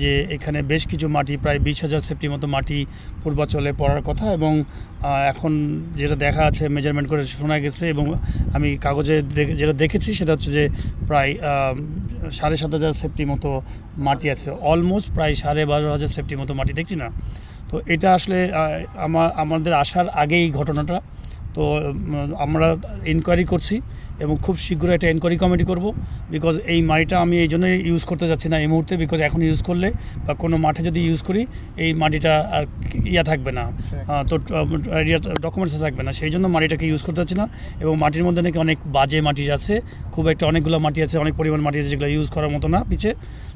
যে এখানে বেশ কিছু মাটি, প্রায় বিশ হাজার সেফটি মতো মাটি পূর্বাচলে পড়ার কথা এবং এখন যেটা দেখা আছে মেজারমেন্ট করে শোনা গেছে এবং আমি কাগজে যেটা দেখেছি সেটা হচ্ছে যে প্রায় সাড়ে সাত হাজার সেফটি মতো মাটি আছে। অলমোস্ট প্রায় সাড়ে বারো হাজার সেফটি মতো মাটি, দেখছি না? তো এটা আসলে আমার আমাদের আসার আগেই ঘটনাটা। তো আমরা ইনকোয়ারি করছি এবং খুব শীঘ্রই একটা এনকোয়ারি কমিটি করব বিকজ এই মাটিটা আমি এই জন্যই ইউজ করতে যাচ্ছি না এই মুহূর্তে বিকজ এখন ইউজ করলে বা কোনো মাঠে যদি ইউজ করি এই মাটিটা আর ইয়া থাকবে না। তো ডকুমেন্টস থাকবে না। সেই জন্য মাটিটাকে ইউজ করতে যাচ্ছি না এবং মাটির মধ্যে নাকি অনেক বাজে মাটি আছে। খুব একটা অনেকগুলো মাটি আছে অনেক পরিমাণ মাটি আছে যেগুলো ইউজ করার মতো না পিছে।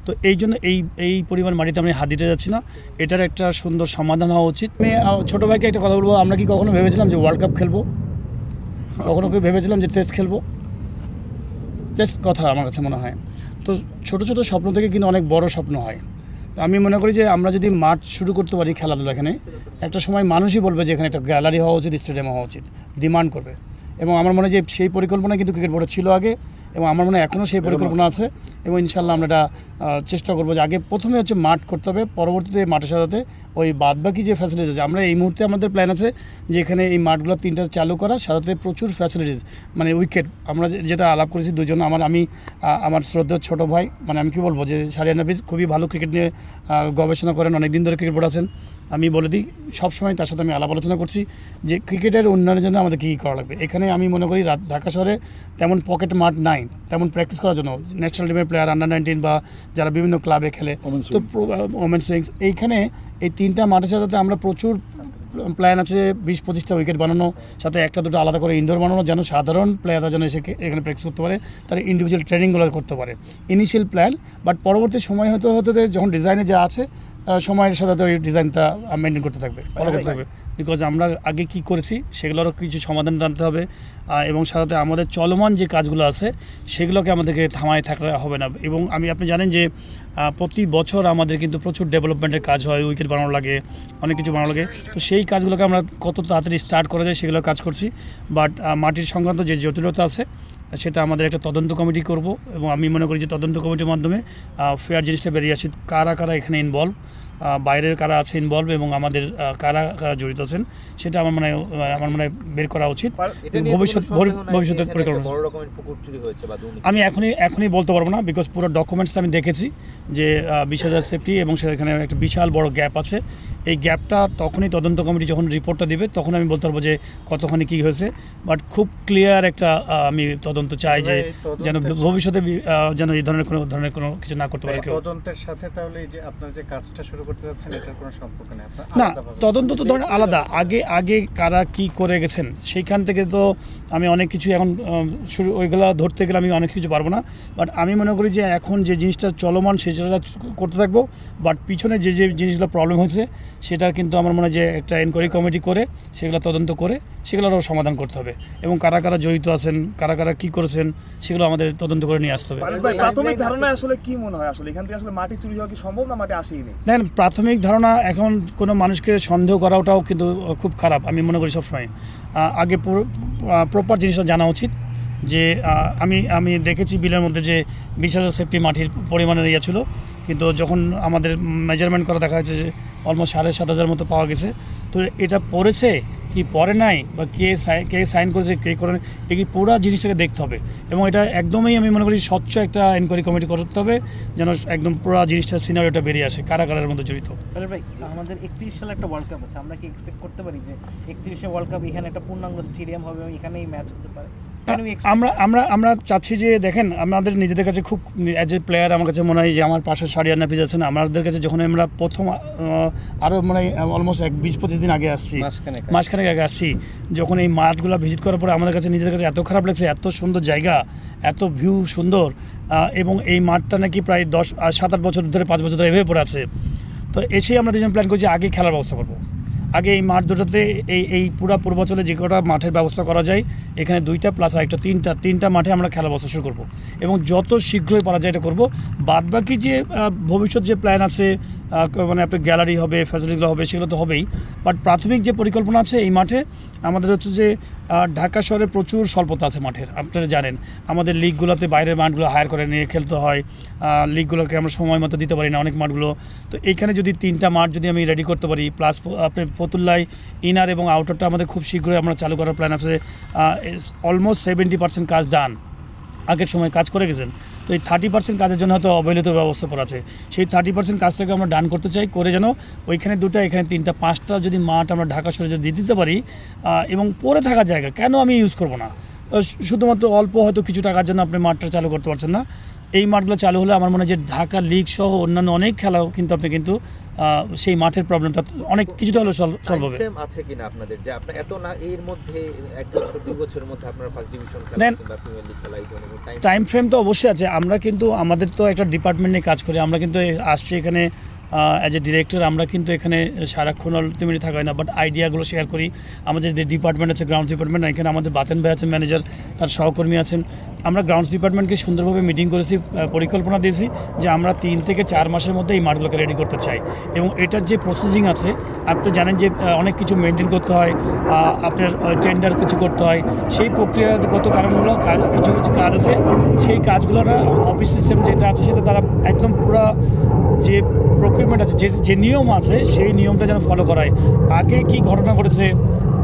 তো এই জন্য এই এই পরিমাণ মাটিতে আমি হাত দিতে যাচ্ছি না। এটার একটা সুন্দর সমাধান হওয়া উচিত। আহ, ছোটো ভাইকে একটা কথা বলব। আমরা কি কখনো ভেবেছিলাম যে ওয়ার্ল্ড কাপ খেলব? কখনো কি ভেবেছিলাম যে টেস্ট খেলব? টেস্ট কথা আমার কাছে মনে হয়। তো ছোট ছোট স্বপ্ন থেকে কিন্তু অনেক বড় স্বপ্ন হয়। তো আমি মনে করি যে আমরা যদি মাঠ শুরু করতে পারি খেলাধুলা এখানে একটা সময় মানুষই বলবে যে এখানে একটা গ্যালারি হওয়া উচিত স্টেডিয়াম হওয়া উচিত ডিমান্ড করবে। এবং আমার মনে হয় যে সেই পরিকল্পনা কিন্তু ক্রিকেট বোর্ডে ছিল আগে। এবং আমার মনে হয় এখনও সেই পরিকল্পনা আছে এবং ইনশাল্লাহ আমরা এটা চেষ্টা করব যে আগে প্রথমে হচ্ছে মাঠ করতে হবে পরবর্তীতে মাঠের সাথে ওই বাদবাকি যে ফ্যাসিলিটিস আছে আমরা এই মুহূর্তে আমাদের প্ল্যান আছে যে এখানে এই মাঠগুলো তিনটা চালু করা সাথে প্রচুর ফ্যাসিলিটিস মানে উইকেট আমরা যে- যেটা আলাপ করেছি দুজন আমার আমি আমার শ্রদ্ধেয় ছোট ভাই মানে আমি কি বলব যে সারিয়া নাফিস খুবই ভালো ক্রিকেট নিয়ে গবেষণা করেন অনেক দিন ধরে ক্রিকেট বোর্ড আছেন। আমি বলে দিই সবসময় তার সাথে আমি আলাপ আলোচনা করছি যে ক্রিকেটের উন্নয়নের জন্য আমাদের কী কী করা লাগবে। এখানে আমি মনে করি ঢাকা শহরে তেমন পকেট মাঠ নাই। তেমন প্র্যাকটিস করার জন্য। ন্যাশনাল টিমের প্লেয়ার আন্ডার নাইনটিন বা যারা বিভিন্ন ক্লাবে খেলে। তো ওমেন্স উইংস এইখানে এই তিনটা মাঠের সাথে আমরা প্রচুর প্ল্যান আছে বিশ পঁচিশটা উইকেট বানানো সাথে একটা দুটো আলাদা করে ইনডোর বানানো যেন সাধারণ প্লেয়াররা যেন এসে এখানে প্র্যাকটিস করতে পারে তারা ইন্ডিভিজুয়াল ট্রেনিংগুলো করতে পারে। ইনিশিয়াল প্ল্যান বাট পরবর্তী সময় হতে হতে যখন ডিজাইনে যা আছে সময়ের সাথে সাথে ওই ডিজাইনটা মেনটেন করতে থাকবে ফলো করতে থাকবে। বিকজ আমরা আগে কি করেছি সেগুলোরও কিছু সমাধান জানতে হবে এবং সাথে আমাদের চলমান যে কাজগুলো আছে সেগুলোকে আমাদেরকে থামায় থাকলে হবে না। এবং আমি আপনি জানেন যে প্রতি বছর আমাদের কিন্তু প্রচুর ডেভেলপমেন্টের কাজ হয় উইকেট বানানো লাগে অনেক কিছু বানানো লাগে। তো সেই কাজগুলোকে আমরা কত তাড়াতাড়ি স্টার্ট করা যায় সেগুলো কাজ করছি। বাট মাটির সংক্রান্ত যে জটিলতা আছে সেটা আমাদের একটা তদন্ত কমিটি করব এবং আমি মনে করি যে তদন্ত কমিটির মাধ্যমে ফেয়ার জিনিসটা বেরিয়ে আসে কারা কারা এখানে ইনভলভ বাইরের কারা আছে ইনভলভ এবং আমাদের কারা কারা জড়িত আছেন সেটা আমার মনে হয় আমার মনে হয় বের করা উচিত। ভবিষ্যৎ ভবিষ্যতের পরিকল্পনা। আমি এখনই এখনই বলতে পারব না বিকজ পুরো ডকুমেন্টস আমি দেখেছি যে বিশ হাজার সেফটি এবং সেখানে একটা বিশাল বড় গ্যাপ আছে। এই গ্যাপটা তখনই তদন্ত কমিটি যখন রিপোর্টটা দিবে তখন আমি বলতে পারব যে কতখানি কী হয়েছে। বাট খুব ক্লিয়ার একটা আমি তদন্ত চাই যে যেন ভবিষ্যতে যেন এই ধরনের কোনো ধরনের কোনো কিছু না করতে পারে কেউ। তদন্তের সাথে তাহলে এই যে আপনার যে কাজটা শুরু করতে যাচ্ছেন এটার কোনো সম্পর্ক নেই। না তদন্ত তো ধরেন আলাদা। আগে আগে কারা কি করে গেছেন সেইখান থেকে তো আমি অনেক কিছু এখন শুরু ওইগুলো ধরতে গেলে আমি অনেক কিছু পারব না। বাট আমি মনে করি যে এখন যে জিনিসটা চলমান সেটা করতে থাকব। বাট পিছনে যে যে জিনিসগুলো প্রবলেম হয়েছে সেটা কিন্তু আমার মনে হয় যে একটা এনকোয়ারি কমিটি করে সেগুলো তদন্ত করে সেগুলোরও সমাধান করতে হবে। এবং কারা কারা জড়িত আছেন কারা কারা কী করেছেন সেগুলো আমাদের তদন্ত করে নিয়ে আসতে হবে। প্রাথমিক ধারণা আসলে কি মনে হয়? আসলে এখান থেকে আসলে মাটি চুরি হওয়া কি সম্ভব না মাটি আসেই নেই? দেখেন প্রাথমিক ধারণা এখন কোনো মানুষকে সন্দেহ করাটাও কিন্তু খুব খারাপ আমি মনে করি সবসময়। আহ, আগে প্রপার জিনিসটা জানা উচিত। যে আমি আমি দেখেছি বিলের মধ্যে যে বিশ হাজার সেফটি মাটির পরিমাণের ইয়ে ছিল। কিন্তু যখন আমাদের মেজারমেন্ট করা দেখা যাচ্ছে যে অলমোস্ট সাড়ে সাত হাজার মতো পাওয়া গেছে, তো এটা পড়েছে কি পরে নাই বা কে কে সাইন করেছে, কে করে এই পুরো জিনিসটাকে দেখতে হবে। এবং এটা একদমই আমি মনে করি স্বচ্ছ একটা এনকোয়ারি কমিটি করতে হবে, যেন একদম পুরো জিনিসটা সিনারিওটা বেরিয়ে আসে কারা কারার মধ্যে জড়িত। আমাদের একত্রিশ সালে একটা ওয়ার্ল্ড কাপ আছে, আমরা কি এক্সপেক্ট করতে পারি যে একত্রিশে ওয়ার্ল্ড কাপ এখানে একটা পূর্ণাঙ্গ স্টেডিয়াম হবে এবং এখানেই ম্যাচ হতে পারে? আমরা আমরা আমরা চাচ্ছি যে দেখেন আমাদের নিজেদের কাছে খুব অ্যাজ এ প্লেয়ার আমার কাছে মনে হয় যে আমার পাশে সারিয়া নাফিজ আছেন আমাদের কাছে যখন আমরা প্রথম আরও মানে অলমোস্ট এক বিশ পঁচিশ দিন আগে আসছি মাসখানেক আগে। মাঝখানে আগে আসছি যখন এই মাঠগুলো ভিজিট করার পরে আমাদের কাছে নিজেদের কাছে এত খারাপ লাগছে এত সুন্দর জায়গা এত ভিউ সুন্দর এবং এই মাঠটা নাকি প্রায় দশ সাত আট বছর ধরে পাঁচ বছর ধরে এভাবে পড়ে আছে। তো এসেই আমরা দুজন প্ল্যান করছি আগে খেলার ব্যবস্থা করব। আগে এই মাঠ দুটোতে এই এই পুরা পূর্বাঞ্চলে যে কটা মাঠের ব্যবস্থা করা যায়, এখানে দুইটা প্লাস আরেকটা তিনটা তিনটা মাঠে আমরা খেলা বসা শুরু করব। এবং যত শীঘ্রই পারা যায় এটা করব, বাদবাকি যে ভবিষ্যৎ যে প্ল্যান আছে মানে আপনার গ্যালারি হবে ফ্যাসিলিটিগুলো হবে, সেগুলো তো হবেই। বাট প্রাথমিক যে পরিকল্পনা আছে এই মাঠে, আমাদের হচ্ছে যে আর ঢাকা শহরে প্রচুর স্বল্পতা আছে মাঠের, আপনারা জানেন। আমাদের লিগগুলোতে বাইরের মাঠগুলো হায়ার করে নিয়ে খেলতে হয় লিগগুলোকে আমরা সময় মতো দিতে পারি না অনেক মাঠগুলো। তো এইখানে যদি তিনটা মাঠ যদি আমি রেডি করতে পারি প্লাস আপনি ফতুল্লায় ইনার এবং আউটারটা আমাদের খুব শীঘ্রই আমরা চালু করার প্ল্যান আছে অলমোস্ট সেভেন্টি পার্সেন্ট কাজ ডান আগের সময় কাজ করে গেছেন, তো এই থার্টি পার্সেন্ট কাজের জন্য হয়তো অবহেলিত ব্যবস্থা করা আছে। সেই থার্টি পার্সেন্ট কাজটাকে আমরা ডান করতে চাই, করে যেন ওইখানে দুটা, এখানে তিনটা, পাঁচটা যদি মাঠ আমরা ঢাকা শহরে যদি দিতে পারি এবং পরে থাকা জায়গা, কেন আমি ইউজ করব না? শুধুমাত্র অল্প হয়তো কিছু টাকার জন্য আপনি মাঠটা চালু করতে পারছেন না। এই মাঠগুলো চালু হলে আমার মনে হয় যে ঢাকা লিগ সহ অন্যান্য অনেক খেলাও কিন্তু আপনি কিন্তু সেই মাঠের প্রবলেমটা অনেক কিছুটা হলেও সলভ হবে। আছে কিনা আপনাদের? যে আপনার এত না এর মধ্যে এক বছর দুই বছরের মধ্যে আপনারা ফার্স্ট ডিভিশন খেলা কিংবা প্রিমিয়ার লিগ খেলা টাইম টাইম ফ্রেম তো অবশ্যই আছে। আমরা কিন্তু আমাদের তো একটা ডিপার্টমেন্ট নিয়ে কাজ করি। আমরা কিন্তু আসছি এখানে অ্যাজ এ ডিরেক্টর আমরা কিন্তু এখানে সারাক্ষণ আলটিমেটলি থাকা হয় না বাট আইডিয়াগুলো শেয়ার করি। আমাদের যে ডিপার্টমেন্ট আছে গ্রাউন্ডস ডিপার্টমেন্ট এখানে আমাদের বাতেন ভাই আছেন ম্যানেজার তার সহকর্মী আছেন। আমরা গ্রাউন্ডস ডিপার্টমেন্টকে সুন্দরভাবে মিটিং করেছি পরিকল্পনা দিয়েছি যে আমরা তিন থেকে চার মাসের মধ্যে এই মাঠগুলোকে রেডি করতে চাই। এবং এটার যে প্রসেসিং আছে, আপনি জানেন যে অনেক কিছু মেনটেন করতে হয় আপনার টেন্ডার কিছু করতে হয়। সেই প্রক্রিয়াগত কারণগুলো কিছু কিছু কাজ আছে। সেই কাজগুলোর অফিস সিস্টেম যেটা আছে, সেটা তারা একদম পুরো যে প্রক্রিয়ামেন্ট আছে, যে যে নিয়ম আছে, সেই নিয়মটা যেন ফলো করায়। আগে কি ঘটনা ঘটেছে?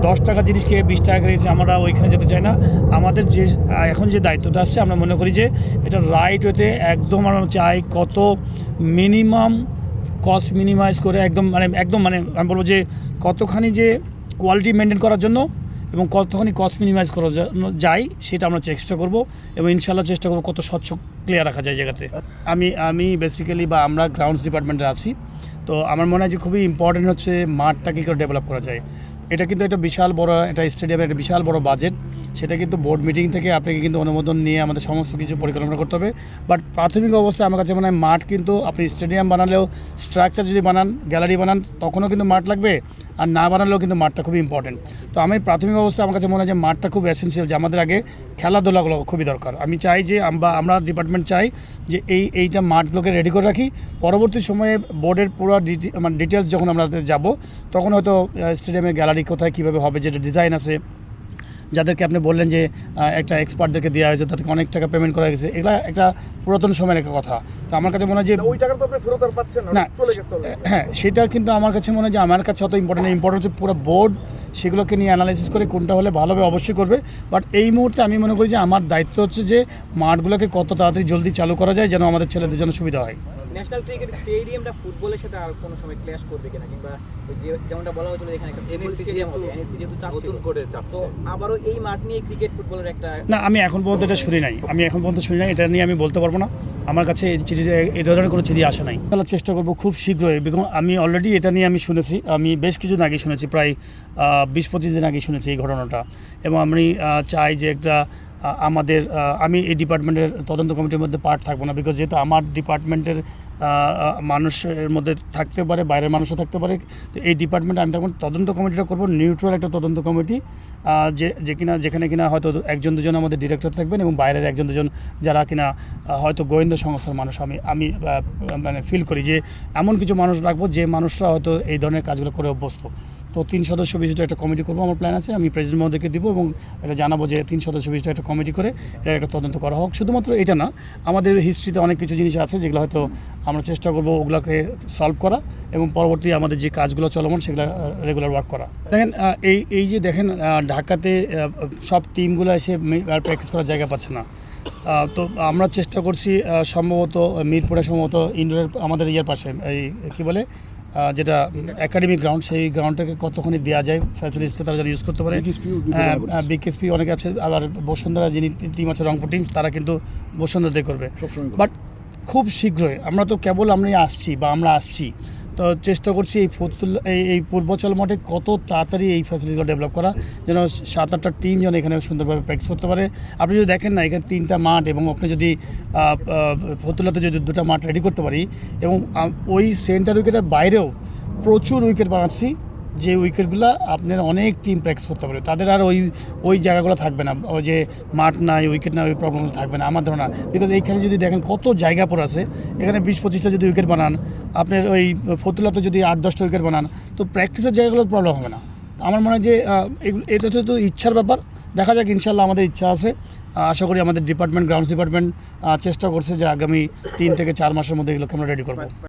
দশ টাকা জিনিসকে বিশ টাকা করেছে আমরা ওইখানে যেতে চাই না। আমাদের যে এখন যে দায়িত্বটা আসছে, আমরা মনে করি যে, এটা রাইট ওয়েতে একদম আমরা চাই কত মিনিমাম কস্ট মিনিমাইজ করে একদম মানে একদম মানে আমি বলব যে, কতখানি যে কোয়ালিটি মেনটেন করার জন্য এবং কতখানি কস্ট মিনিমাইজ করা যায়, সেটা আমরা চেষ্টা করব এবং ইনশাল্লাহ চেষ্টা করব কত স্বচ্ছ ক্লিয়ার রাখা যায় জায়গাতে। আমি আমি বেসিক্যালি বা আমরা গ্রাউন্ডস ডিপার্টমেন্টে আছি, তো আমার মনে হয় যে খুবই ইম্পর্টেন্ট হচ্ছে মাঠটাকে করে ডেভেলপ করা যায়। এটা কিন্তু একটা বিশাল বড় একটা স্টেডিয়ামের একটা বিশাল বড় বাজেট সেটা কিন্তু বোর্ড মিটিং থেকে আপনাকে কিন্তু অনুমোদন নিয়ে আমাদের সমস্ত কিছু পরিকল্পনা করতে হবে। বাট প্রাথমিক অবস্থায় আমার কাছে মনে হয় মাঠ কিন্তু আপনি স্টেডিয়াম বানালেও স্ট্রাকচার যদি বানান গ্যালারি বানান, তখনও কিন্তু মাঠ লাগবে। আর না বানালেও কিন্তু মাঠটা খুবই ইম্পর্টেন্ট তো আমি প্রাথমিক অবস্থায় আমার কাছে মনে হয় যে মাঠটা খুব এসেন্সিয়াল যে আমাদের আগে খেলাধুলাগুলো খুবই দরকার। আমি চাই যে আমরা আমরা ডিপার্টমেন্ট চাই যে এই, এইটা মাঠগুলোকে রেডি করে রাখি। পরবর্তী সময়ে বোর্ডের পুরো মানে ডিটেলস যখন আমরা যাব, তখন হয়তো স্টেডিয়ামের গ্যালারি কোথায় কীভাবে হবে যেটা ডিজাইন আছে যাদেরকে আপনি বললেন যে একটা এক্সপার্টদেরকে দেওয়া হয়েছে তাদেরকে অনেক টাকা পেমেন্ট করা গেছে এগুলো একটা পুরাতন সময়ের একটা কথা। তো আমার কাছে মনে হয় যে ওই টাকা তো আপনি ফেরত আর পাচ্ছেন না চলে গেছে হ্যাঁ সেটা কিন্তু আমার কাছে মনে হয় যে আমার কাছে অত ইম্পর্টেন্ট ইম্পর্টেন্ট হচ্ছে পুরো বোর্ড সেগুলোকে নিয়ে অ্যানালাইসিস করে কোনটা হলে ভালো হবে অবশ্যই করবে। বাট এই মুহূর্তে আমি মনে করি যে আমার দায়িত্ব হচ্ছে যে মাঠগুলোকে কত তাড়াতাড়ি জলদি চালু করা যায় যেন আমাদের ছেলেদের জন্য সুবিধা হয়। ন্যাশনাল ক্রিকেট স্টেডিয়ামটা ফুটবলের সাথে আর কোনো সময় ক্ল্যাশ করবে কিনা কিংবা যে যেমনটা বলা হয়েছিল এখানে একটা ফুটবল স্টেডিয়াম হবে এনএসসি যেহেতু চাচ্ছে করে তো চাচ্ছে আবারও এই মাঠ নিয়ে ক্রিকেট ফুটবলের একটা না আমি এখন পর্যন্ত এটা শুনি নাই। আমি এখন পর্যন্ত শুনি নাই এটা নিয়ে আমি বলতে পারব না। আমার কাছে এই চিঠি এই ধরনের কোনো চিঠি আসে নাই। তাহলে চেষ্টা করব খুব শীঘ্রই বিকজ আমি অলরেডি এটা নিয়ে আমি শুনেছি আমি বেশ কিছুদিন আগে শুনেছি প্রায় বিশ পঁচিশ দিন আগে শুনেছি এই ঘটনাটা। এবং আমি চাই যে একটা আমাদের আমি এই ডিপার্টমেন্টের তদন্ত কমিটির মধ্যে পার্ট থাকব না বিকজ যেহেতু আমার ডিপার্টমেন্টের মানুষের মধ্যে থাকতে পারে, বাইরের মানুষও থাকতে পারে। এই ডিপার্টমেন্টে আমি তখন তদন্ত কমিটিটা করব নিউট্রাল একটা তদন্ত কমিটি যে যে কিনা, যেখানে কিনা হয়তো একজন দুজন আমাদের ডিরেক্টর থাকবেন এবং বাইরের একজন দুজন যারা কিনা হয়তো গোয়েন্দা সংস্থার মানুষ। আমি আমি মানে ফিল করি যে এমন কিছু মানুষ রাখব, যে মানুষরা হয়তো এই ধরনের কাজগুলো করে অভ্যস্ত। তো তিন সদস্য বিশিষ্ট একটা কমিটি করব, আমার প্ল্যান আছে, আমি প্রেসিডেন্ট মহোদয়কে দিব এবং এটা জানাব যে তিন সদস্য বিশিষ্ট একটা কমিটি করে এটা একটা তদন্ত করা হোক। শুধুমাত্র এটা না, আমাদের হিস্ট্রিতে অনেক কিছু জিনিস আছে, যেগুলো হয়তো আমরা চেষ্টা করব ওগুলোকে সলভ করা এবং পরবর্তী আমাদের যে কাজগুলো চলমান সেগুলো রেগুলার ওয়ার্ক করা। দেখেন এই এই যে দেখেন ঢাকাতে সব টিমগুলো এসে প্র্যাকটিস করার জায়গা পাচ্ছে না। তো আমরা চেষ্টা করছি সম্ভবত মিরপুরে সম্ভবত ইন্ডোরের আমাদের ইয়ের পাশে এই কী বলে যেটা একাডেমিক গ্রাউন্ড সেই গ্রাউন্ডটাকে কতখানি দেওয়া যায় ফ্যাসিলিটিসটা তারা যেন ইউজ করতে পারে। হ্যাঁ বিকেএসপি অনেকে আছে আবার বসুন্ধরা যিনি টিম আছে রংপুর টিম তারা কিন্তু বসুন্ধরাতে করবে। বাট খুব শীঘ্রই। আমরা তো কেবল আমরা আসছি বা আমরা আসছি। তো চেষ্টা করছি এই ফতুল্লা এই পূর্বাচল মাঠে কত তাড়াতাড়ি এই ফ্যাসিলিটিগুলো ডেভেলপ করা, যেন সাত আটটা টিম যেন এখানে সুন্দরভাবে প্র্যাকটিস করতে পারে। আপনি যদি দেখেন না, এখানে তিনটা মাঠ এবং আপনি যদি ফতুল্লাতে যদি দুটো মাঠ রেডি করতে পারি এবং ওই সেন্টার উইকেটের বাইরেও প্রচুর উইকেট বানাচ্ছি। যে উইকেটগুলো আপনার অনেক টিম প্র্যাকটিস করতে পারে। তাদের আর ওই ওই জায়গাগুলো থাকবে না। ওই যে মাঠ নাই উইকেট নাই, ওই প্রবলেমগুলো থাকবে না। আমার ধারণা বিকজ এইখানে যদি দেখেন কত জায়গা পর আছে, এখানে বিশ, পঁচিশটা যদি উইকেট বানান, আপনার ওই ফতুল্লাতে যদি আট, দশটা উইকেট বানান, তো প্র্যাকটিসের জায়গাগুলোর প্রবলেম হবে না। আমার মনে হয় যে এটা তো তো ইচ্ছার ব্যাপার। দেখা যাক ইনশাল্লাহ আমাদের ইচ্ছা আছে। আশা করি আমাদের ডিপার্টমেন্ট গ্রাউন্ডস ডিপার্টমেন্ট চেষ্টা করছে যে আগামী তিন থেকে চার মাসের মধ্যে এগুলোকে আমরা রেডি করব।